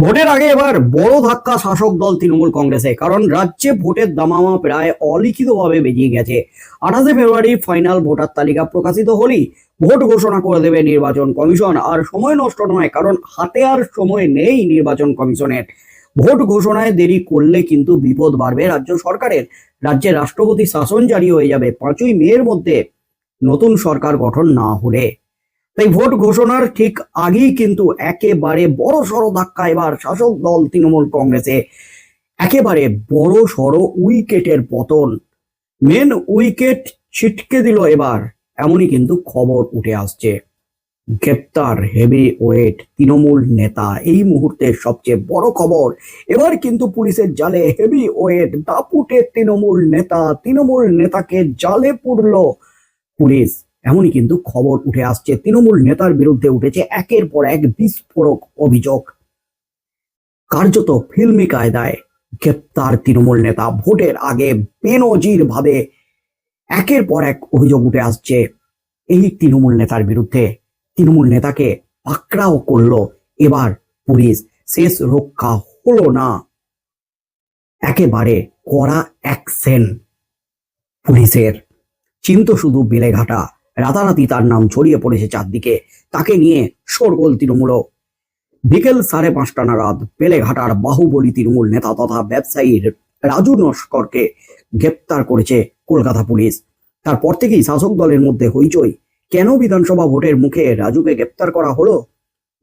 ভোটের আগে এবার বড় ধাক্কা শাসক দল তৃণমূল কংগ্রেসে, কারণ রাজ্যে ভোটের দামামা প্রায় অলিখিতভাবে বেরিয়ে গেছে। আঠাশে ফেব্রুয়ারি ফাইনাল ভোটার তালিকা প্রকাশিত হলেই ভোট ঘোষণা করে দেবে নির্বাচন কমিশন। আর সময় নষ্ট নয়, কারণ হাতে আর সময় নেই নির্বাচন কমিশনের। ভোট ঘোষণায় দেরি করলে কিন্তু বিপদ বাড়বে রাজ্য সরকারের। রাজ্যের রাষ্ট্রপতি শাসন জারি হয়ে যাবে পাঁচই মের মধ্যে নতুন সরকার গঠন না হলে। তাই ভোট ঘোষণার ঠিক আগেই কিন্তু একেবারে বড় সড়ো ধাক্কা এবার শাসক দল তৃণমূল কংগ্রেসে। একেবারে বড় সড়ো উইকেটের পতন। মেন উইকেট ছিটকে দিল এবার, এমনই কিন্তু খবর উঠে আসছে। গ্রেপ্তার হেভি ওয়েট তৃণমূল নেতা, এই মুহূর্তে সবচেয়ে বড় খবর। এবার কিন্তু পুলিশের জালে হেভি ওয়েট দাপুটে তৃণমূল নেতা, তৃণমূল নেতাকে জালে পুরল পুলিশ। এমনই কিন্তু খবর উঠে আসছে। তৃণমূল নেতার বিরুদ্ধে উঠেছে একের পর এক বিস্ফোরক অভিযোগ। কার্যত ফিল্মি কায়দায় গ্রেপ্তার তৃণমূল নেতা। ভোটের আগে বেনজির ভাবে একের পর এক অভিযোগ উঠে আসছে। এই তৃণমূল নেতার বিরুদ্ধে তৃণমূল নেতাকে পাকড়াও করল এবার পুলিশ। শেষ রক্ষা হলো না। একেবারে কড়া অ্যাকশন পুলিশের। চিন্ত শুধু বেলেঘাটা। রাতারাতি তার নাম ছড়িয়ে পড়েছে চারদিকে। তাকে নিয়ে শোরগোল তৃণমূল। বিকেল সাড়ে পাঁচটা নাগাদ বেলেঘাটার বাহুবলী তৃণমূল নেতা তথা ব্যবসায়ী রাজু নস্করকে গ্রেপ্তার করেছে কলকাতা পুলিশ। তারপর থেকেই শাসক দলের মধ্যে হইচই। কেন বিধানসভা ভোটের মুখে রাজুকে গ্রেপ্তার করা হলো?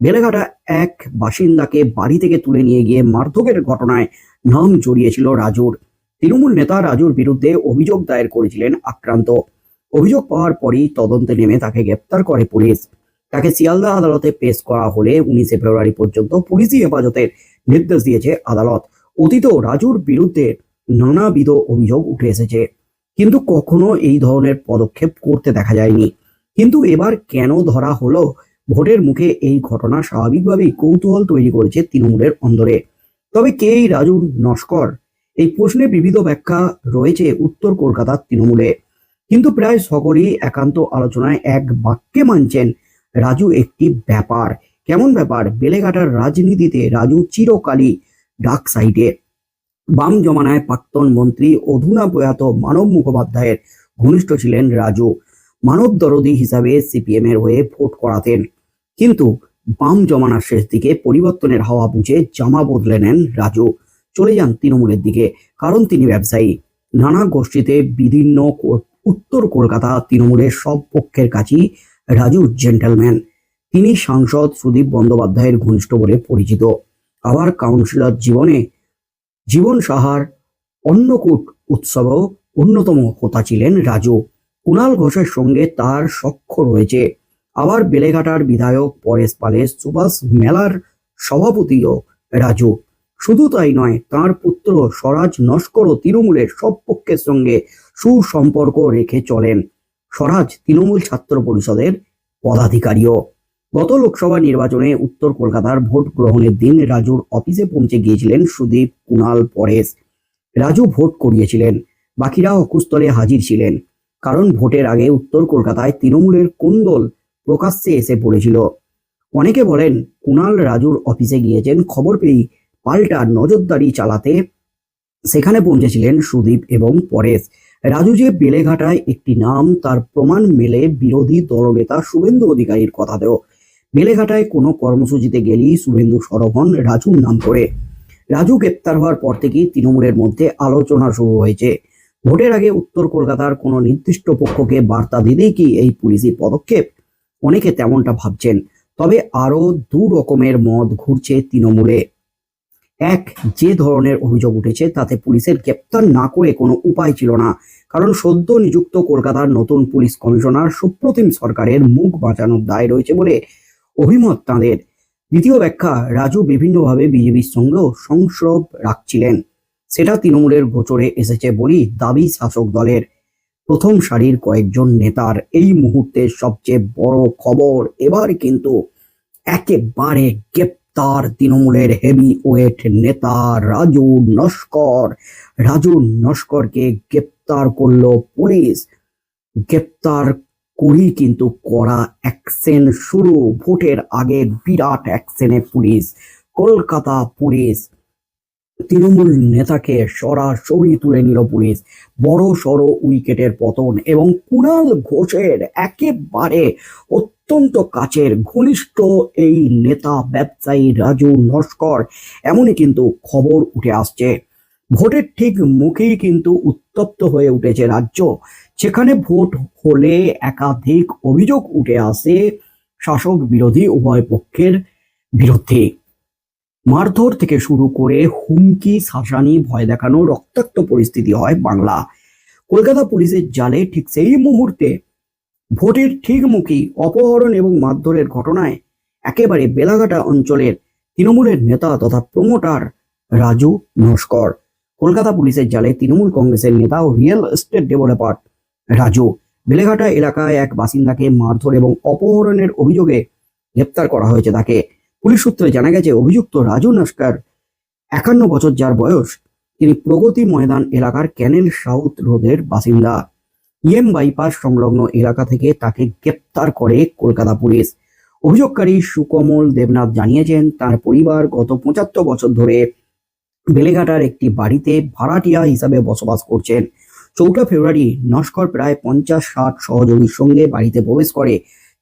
বেলেঘাটা এক বাসিন্দাকে বাড়ি থেকে তুলে নিয়ে গিয়ে মারধকের ঘটনায় নাম জড়িয়েছিল রাজুর। তৃণমূল নেতা রাজুর বিরুদ্ধে অভিযোগ দায়ের করেছিলেন আক্রান্ত। অভিযোগ পাওয়ার পরই তদন্তে নেমে তাকে গ্রেপ্তার করে পুলিশ। তাকে শিয়ালদা আদালতে পেশ করা হলে উনিশে ফেব্রুয়ারি পর্যন্ত পুলিশি হেফাজতের নির্দেশ দিয়েছে আদালত। অতীত রাজুর বিরুদ্ধে নানাবিধ অভিযোগ উঠে এসেছে। কিন্তু কখনো এই ধরনের পদক্ষেপ করতে দেখা যায়নি। কিন্তু এবার কেন ধরা হলো? ভোটের মুখে এই ঘটনা স্বাভাবিকভাবেই কৌতূহল তৈরি করেছে তৃণমূলের অন্দরে। তবে কে এই রাজু নস্কর? এই প্রশ্নে বিবিধ ব্যাখ্যা রয়েছে উত্তর কলকাতার তৃণমূলে। কিন্তু প্রায় সকলেই একান্ত আলোচনায় এক বাক্যে মানছেন, রাজু একটি ব্যাপার। কেমন ব্যাপার? বেলেঘাটার রাজনীতিতে রাজু চিরকালই ডাক সাইডে। বাম জমানায় প্রাক্তন মন্ত্রী অধুনা প্রয়াত মানব মুখোপাধ্যায়ের ঘনিষ্ঠ ছিলেন রাজু। মানব দরদি হিসাবে সিপিএম এর হয়ে ভোট করাতেন। কিন্তু বাম জমানার শেষ দিকে পরিবর্তনের হাওয়া বুঝে জামা বদলে নেন রাজু। চলে যান তৃণমূলের দিকে, কারণ তিনি ব্যবসায়ী। নানা গোষ্ঠীতে বিভিন্ন উত্তর কলকাতা তৃণমূলের সব পক্ষের কাছেই রাজু জেন্টেলম্যান তিনি সাংসদ সুদীপ বন্দ্যোপাধ্যায়ের ঘনিষ্ঠ বলে পরিচিত। আবার কাউন্সিলর জীবনে জীবন সাহার অন্নকূট উৎসবেও অন্যতম হোতা ছিলেন রাজু। কুণাল ঘোষের সঙ্গে তার সখ্য রয়েছে। আবার বেলেঘাটার বিধায়ক পরেশ পালের সুভাষ মেলার সভাপতিও রাজু। শুধু তাই নয়, তার পুত্র স্বরাজ নস্করও তৃণমূলের সব পক্ষের সঙ্গে সুসম্পর্ক রেখে চলেন। স্বরাজ তৃণমূল ছাত্র পরিষদের পদাধিকারীও। গত লোকসভা নির্বাচনে উত্তর কলকাতার ভোট গ্রহণের দিন রাজুর অফিসে পৌঁছে গিয়েছিলেন সুদীপ কুণাল পরেশ। রাজু ভোট করিয়েছিলেন। বাকিরা অকুস্থলে হাজির ছিলেন। কারণ ভোটের আগে উত্তর কলকাতায় তৃণমূলের কোন্দল প্রকাশ্যে এসে পড়েছিল? অনেকে বলেন, কুণাল রাজুর অফিসে গিয়েছেন, খবর পেয়েই পাল্টা নজরদারি চালাতে সেখানে পৌঁছেছিলেন সুদীপ এবং পরেশ। রাজু যে বেলেঘাটায় একটি নাম, তার প্রমাণ মেলে বিরোধী দলনেতা শুভেন্দু অধিকারীর কথা কথাতেও বেলেঘাটায় কোনো কর্মসূচিতে গেলেই শুভেন্দু সরব হন রাজুর নাম করে। রাজু গ্রেপ্তার হওয়ার পর থেকেই তৃণমূলের মধ্যে আলোচনা শুরু হয়েছে। ভোটের আগে উত্তর কলকাতার কোনো নির্দিষ্ট পক্ষকে বার্তা দিলেই কি এই পুলিশি পদক্ষেপ? অনেকে তেমনটা ভাবছেন। তবে আরও দু রকমের মত ঘুরছে তৃণমূলে। এক, যে ধরনের অভিযোগ উঠেছে তাতে পুলিশের গ্রেপ্তার না করে কোনো উপায় ছিল না। কারণ সদ্য নিযুক্ত কলকাতার নতুন পুলিশ কমিশনার সুপ্রতিম সরকারের মুখ বাঁচানোর দায় রয়েছে বলে অভিমত তাঁদের। দ্বিতীয় ব্যাখ্যা, রাজু বিভিন্নভাবে বিজেপির সঙ্গেও সংস্রব রাখছিলেন। সেটা তৃণমূলের গোচরে এসেছে বলেই দাবি শাসক দলের। প্রথম সারির কয়েকজন নেতার এই মুহূর্তের সবচেয়ে বড় খবর। এবার কিন্তু একেবারে গ্রেপ্তার তৃণমূলের হেভি ওয়েট নেতা রাজু নস্কর। রাজু নস্করকে গ্রেপ্তার করল পুলিশ। গ্রেপ্তার করেই কিন্তু করা অ্যাকশন শুরু। ভোটের আগে বিরাট অ্যাকশনে পুলিশ। কলকাতা পুলিশ তৃণমূল নেতাকে সরাসরি তুলে নিল পুলিশ। বড় সড় উইকেটের পতন এবং কুণাল ঘোষের একেবারে অত্যন্ত কাছের ঘনিষ্ঠ এই নেতা ব্যবসায়ী রাজু নস্কর। এমনই কিন্তু খবর উঠে আসছে। ভোটের ঠিক মুখেই কিন্তু উত্তপ্ত হয়ে উঠেছে রাজ্য। যেখানে ভোট হলে একাধিক অভিযোগ উঠে আসে শাসক বিরোধী উভয় পক্ষের বিরুদ্ধে। মারধর থেকে শুরু করে হুমকি, শাসানি, ভয় দেখানো, রক্তাক্ত পরিস্থিতি হয় বাংলা কলকাতা পুলিশের জালে ঠিক সেই মুহূর্তে ভোটের ঠিক মুখী অপহরণ এবং মারধরের ঘটনায় একেবারে বেলাঘাটা অঞ্চলের তৃণমূলের নেতা তথা প্রমোটার রাজু নস্কর। কলকাতা পুলিশের জালে তৃণমূল কংগ্রেসের নেতা ও real estate developer Raju. Beleghata এলাকায় এক বাসিন্দাকে মারধর এবং অপহরণের অভিযোগে গ্রেপ্তার করা হয়েছে তাকে। পুলিশ সূত্রে জানা গেছে, অভিযুক্ত রাজু নস্কর একান্ন বছর যার বয়স, তিনি প্রগতি ময়দান এলাকার ক্যানেল সাউথ রোডের বাসিন্দা। ইএম বাইপাস সংলগ্ন এলাকা থেকে তাকে গ্রেপ্তার করে কলকাতা পুলিশ। অভিযোগকারী সুকমল দেবনাথ জানিয়েছেন, তার পরিবার গত পঁচাত্তর বছর ধরে বেলেঘাটার একটি বাড়িতে ভাড়াটিয়া হিসাবে বসবাস করছেন। চৌঠা ফেব্রুয়ারি নস্কর প্রায় পঞ্চাশ, ষাট সহযোগীর সঙ্গে বাড়িতে প্রবেশ করে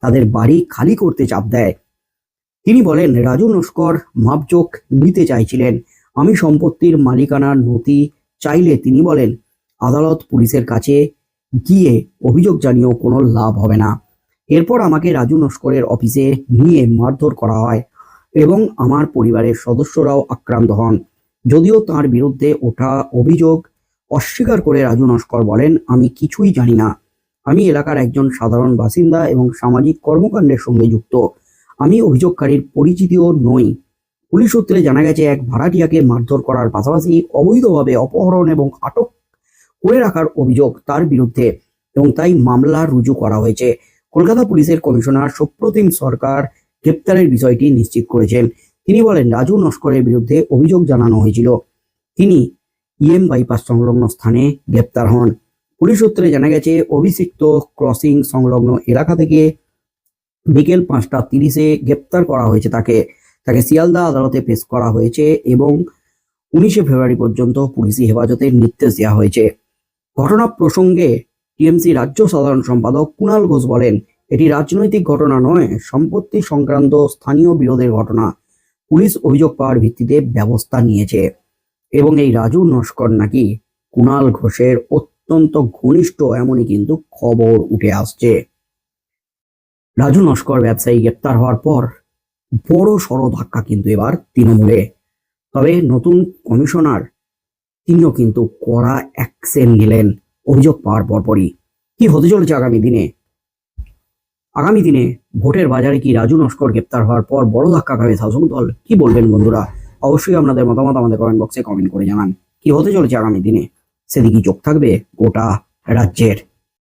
তাদের বাড়ি খালি করতে চাপ দেয়। তিনি বলেন, রাজু নস্কর মাপজোক নিতে চাইছিলেন। আমি সম্পত্তির মালিকানার নথি চাইলে, তিনি বলেন, আদালত পুলিশের কাছে গিয়ে অভিযোগ জানিয়েও কোনো লাভ হবে না। এরপর আমাকে রাজু নস্করের অফিসে নিয়ে মারধর করা হয় এবং আমার পরিবারের সদস্যরাও আক্রান্ত হন। যদিও তার বিরুদ্ধে ওঠা অভিযোগ অস্বীকার করে রাজু নস্কর বলেন, আমি কিছুই জানি না। আমি এলাকার একজন সাধারণ বাসিন্দা এবং সামাজিক কর্মকাণ্ডের সঙ্গে যুক্ত। আমি অভিযোগকারীর পরিচিতিও নই। পুলিশ সূত্রে জানা গেছে, এক ভাড়াটিয়াকে মারধর করার পাশাপাশি অবৈধভাবে অপহরণ এবং আটক করে রাখার অভিযোগ তার বিরুদ্ধে এবং তাই মামলা রুজু করা হয়েছে। কলকাতা পুলিশের কমিশনার সুপ্রতিম সরকার গ্রেপ্তারের বিষয়টি নিশ্চিত করেছেন। তিনি বলেন, রাজু নস্করের বিরুদ্ধে অভিযোগ জানানো হয়েছিল। তিনি ইএম বাইপাস সংলগ্ন স্থানে গ্রেপ্তার হন। পুলিশ সূত্রে জানা গেছে, অভিষিক্ত ক্রসিং সংলগ্ন এলাকা থেকে বিকেল পাঁচটা তিরিশে গ্রেপ্তার করা হয়েছে তাকে। তাকে শিয়ালদা আদালতে পেশ করা হয়েছে এবং উনিশে ফেব্রুয়ারি পর্যন্ত পুলিশি হেফাজতের নির্দেশ দেওয়া হয়েছে। ঘটনা প্রসঙ্গে টিএমসি রাজ্য সাধারণ সম্পাদক কুণাল ঘোষ বলেন, এটি রাজনৈতিক ঘটনা নয়, সম্পত্তি সংক্রান্ত স্থানীয় বিরোধের ঘটনা। পুলিশ অভিযোগ পাওয়ার ভিত্তিতে ব্যবস্থা নিয়েছে। এবং এই রাজু নস্কর নাকি? কুণাল ঘোষের অত্যন্ত ঘনিষ্ঠ এমনই কিন্তু খবর উঠে আসছে। রাজু নস্কর ব্যবসায়ী গ্রেপ্তার হওয়ার পর বড় সড় ধাক্কা কিন্তু এবার তৃণমূলে। তবে নতুন কমিশনার তিনিও কিন্তু কড়া অ্যাকশন নিলেন অভিযোগ পাওয়ার পরপরই। কি হতে চলেছে আগামী দিনে? আগামী দিনে ভোটের বাজারে কি রাজু নস্কর গ্রেপ্তার হওয়ার পর বড় ধাক্কা খাবে শাসক দল? কি বলবেন বন্ধুরা? অবশ্যই আপনাদের মতামত আমাদের কমেন্ট বক্সে কমেন্ট করে জানান। কি হতে চলেছে আগামী দিনে? সেদিকে চোখ থাকবে? গোটা রাজ্যের